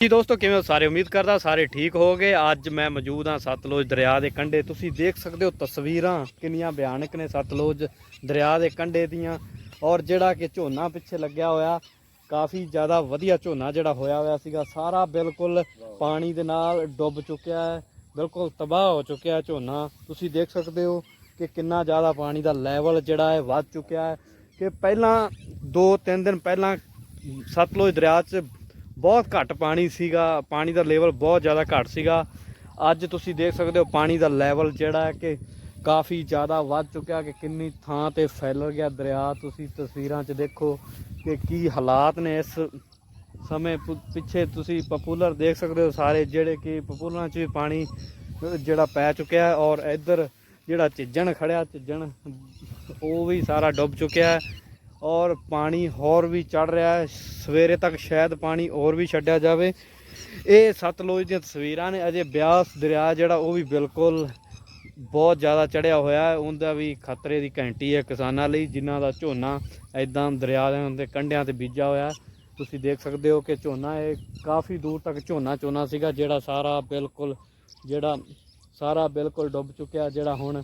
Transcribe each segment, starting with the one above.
ਜੀ ਦੋਸਤੋ, ਕਿਵੇਂ ਹੋ? ਸਾਰੇ ਉਮੀਦ ਕਰਦਾ ਸਾਰੇ ਠੀਕ ਹੋਗੇ ਅੱਜ ਮੈਂ ਮੌਜੂਦ ਹਾਂ ਸਤਲੁਜ ਦਰਿਆ ਦੇ ਕੰਢੇ। ਤੁਸੀਂ ਦੇਖ ਸਕਦੇ ਹੋ ਤਸਵੀਰਾਂ ਕਿੰਨੀਆਂ ਭਿਆਨਕ ਨੇ ਸਤਲੁਜ ਦਰਿਆ ਦੇ ਕੰਢੇ ਦੀਆਂ। ਔਰ ਜਿਹੜਾ ਕਿ ਝੋਨਾ ਪਿੱਛੇ ਲੱਗਿਆ ਹੋਇਆ, ਕਾਫੀ ਜ਼ਿਆਦਾ ਵਧੀਆ ਝੋਨਾ ਜਿਹੜਾ ਹੋਇਆ ਹੋਇਆ ਸੀਗਾ। ਸਾਰਾ ਬਿਲਕੁਲ ਪਾਣੀ ਦੇ ਨਾਲ ਡੁੱਬ ਚੁੱਕਿਆ ਹੈ। ਬਿਲਕੁਲ ਤਬਾਹ ਹੋ ਚੁੱਕਿਆ ਹੈ ਝੋਨਾ। ਤੁਸੀਂ ਦੇਖ ਸਕਦੇ ਹੋ ਕਿ ਕਿੰਨਾ ਜ਼ਿਆਦਾ ਪਾਣੀ ਦਾ ਲੈਵਲ ਜਿਹੜਾ ਹੈ ਵੱਧ ਚੁੱਕਿਆ ਹੈ। ਕਿ ਪਹਿਲਾਂ 2-3 ਦਿਨ ਪਹਿਲਾਂ ਸਤਲੁਜ ਦਰਿਆ 'ਚ ਬਹੁਤ ਘੱਟ ਪਾਣੀ ਸੀਗਾ, ਪਾਣੀ ਦਾ ਲੈਵਲ ਬਹੁਤ ਜ਼ਿਆਦਾ ਘੱਟ ਸੀਗਾ। ਅੱਜ ਤੁਸੀਂ ਦੇਖ ਸਕਦੇ ਹੋ ਪਾਣੀ ਦਾ ਲੈਵਲ ਜਿਹੜਾ ਹੈ ਕਿ ਕਾਫੀ ਜ਼ਿਆਦਾ ਵੱਧ ਚੁੱਕਿਆ ਕਿ ਕਿੰਨੀ ਥਾਂ ਤੇ ਫੈਲ ਗਿਆ ਦਰਿਆ। ਤੁਸੀਂ ਤਸਵੀਰਾਂ 'ਚ ਦੇਖੋ ਕਿ ਕੀ ਹਾਲਾਤ ਨੇ ਇਸ ਸਮੇਂ ਪੁ- ਪਿੱਛੇ ਤੁਸੀਂ ਪਪੂਲਰ ਦੇਖ ਸਕਦੇ ਹੋ ਸਾਰੇ ਜਿਹੜੇ ਕਿ ਪਪੂਲਰਾਂ 'ਚ ਵੀ ਪਾਣੀ ਜਿਹੜਾ ਪੈ ਚੁੱਕਿਆ ਹੈ ਔਰ ਇੱਧਰ ਜਿਹੜਾ ਝਿੱਜਣ ਖੜਿਆ, ਝਿੱਜਣ ਉਹ ਵੀ ਸਾਰਾ ਡੁੱਬ ਚੁੱਕਿਆ ਹੈ। ਔਰ ਪਾਣੀ ਹੋਰ ਵੀ ਚੜ ਰਿਹਾ ਹੈ। ਸਵੇਰੇ ਤੱਕ ਸ਼ਾਇਦ ਪਾਣੀ ਹੋਰ ਵੀ ਛੱਡਿਆ ਜਾਵੇ। ਇਹ ਸਤਲੁਜ ਦੀਆਂ ਤਸਵੀਰਾਂ ਨੇ। ਅਜੇ ਬਿਆਸ ਦਰਿਆ ਜਿਹੜਾ, ਉਹ ਵੀ ਬਿਲਕੁਲ ਬਹੁਤ ਜ਼ਿਆਦਾ ਚੜਿਆ ਹੋਇਆ ਹੈ। ਉਹਦਾ ਵੀ ਖਤਰੇ ਦੀ ਘੰਟੀ ਹੈ ਕਿਸਾਨਾਂ ਲਈ, ਜਿਨ੍ਹਾਂ ਦਾ ਝੋਨਾ ਐਦਾਂ ਦਰਿਆ ਦੇ ਕੰਢਿਆਂ ਤੇ ਬੀਜਾ ਹੋਇਆ ਤੁਸੀਂ ਦੇਖ ਸਕਦੇ ਹੋ ਕਿ ਝੋਨਾ, ਇਹ ਕਾਫੀ ਦੂਰ ਤੱਕ ਝੋਨਾ ਝੋਨਾ ਸੀਗਾ, ਜਿਹੜਾ ਸਾਰਾ ਬਿਲਕੁਲ, ਜਿਹੜਾ ਸਾਰਾ ਬਿਲਕੁਲ ਡੁੱਬ ਚੁੱਕਿਆ, ਜਿਹੜਾ ਹੁਣ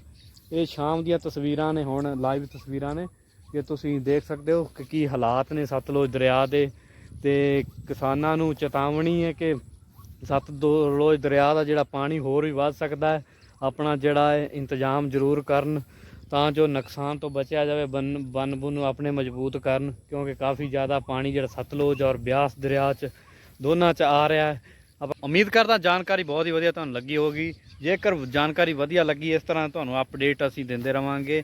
ਇਹ ਸ਼ਾਮ ਦੀਆਂ ਤਸਵੀਰਾਂ ਨੇ, ਹੁਣ ਲਾਈਵ ਤਸਵੀਰਾਂ ਨੇ। ਕਿ ਤੁਸੀਂ ਦੇਖ ਸਕਦੇ ਹੋ ਕਿ ਕੀ ਹਾਲਾਤ ਨੇ ਸਤਲੁਜ ਦਰਿਆ ਦੇ ਤੇ ਕਿਸਾਨਾਂ ਨੂੰ ਚੇਤਾਵਨੀ ਹੈ ਕਿ ਸਤਲੁਜ ਦਰਿਆ ਦਾ ਜਿਹੜਾ ਪਾਣੀ ਹੋਰ ਵੀ ਵੱਧ ਸਕਦਾ ਹੈ, ਆਪਣਾ ਜਿਹੜਾ ਹੈ ਇੰਤਜ਼ਾਮ ਜ਼ਰੂਰ ਕਰਨ ਤਾਂ ਜੋ ਨੁਕਸਾਨ ਤੋਂ ਬਚਿਆ ਜਾਵੇ, ਬਨ ਬਨ ਬੁਨ ਨੂੰ ਆਪਣੇ ਮਜ਼ਬੂਤ ਕਰਨ, ਕਿਉਂਕਿ ਕਾਫੀ ਜ਼ਿਆਦਾ ਪਾਣੀ ਜਿਹੜਾ ਸਤਲੁਜ ਔਰ ਬਿਆਸ ਦਰਿਆ 'ਚ ਦੋਨਾਂ 'ਚ ਆ ਰਿਹਾ ਹੈ। ਆਪਾਂ ਉਮੀਦ ਕਰਦਾ ਜਾਣਕਾਰੀ ਬਹੁਤ ਹੀ ਵਧੀਆ ਤੁਹਾਨੂੰ ਲੱਗੀ ਹੋਗੀ ਜੇਕਰ ਜਾਣਕਾਰੀ ਵਧੀਆ ਲੱਗੀ, ਇਸ ਤਰ੍ਹਾਂ ਤੁਹਾਨੂੰ ਅਪਡੇਟ ਅਸੀਂ ਦਿੰਦੇ ਰਵਾਂਗੇ।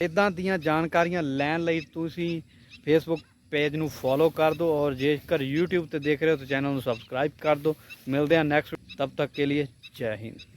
ਇਦਾਂ ਦੀਆਂ ਜਾਣਕਾਰੀਆਂ ਲੈਣ ਲਈ ਤੁਸੀਂ ਫੇਸਬੁੱਕ ਪੇਜ ਨੂੰ ਫੋਲੋ ਕਰ ਦਿਓ ਔਰ ਜੇਕਰ YouTube ਤੇ ਦੇਖ ਰਹੇ ਹੋ ਤਾਂ ਚੈਨਲ ਨੂੰ ਸਬਸਕ੍ਰਾਈਬ ਕਰ ਦਿਓ। ਮਿਲਦੇ ਹਾਂ ਨੈਕਸਟ ਤਬ ਤੱਕ ਕੇ ਲਈ ਜੈ ਹਿੰਦ।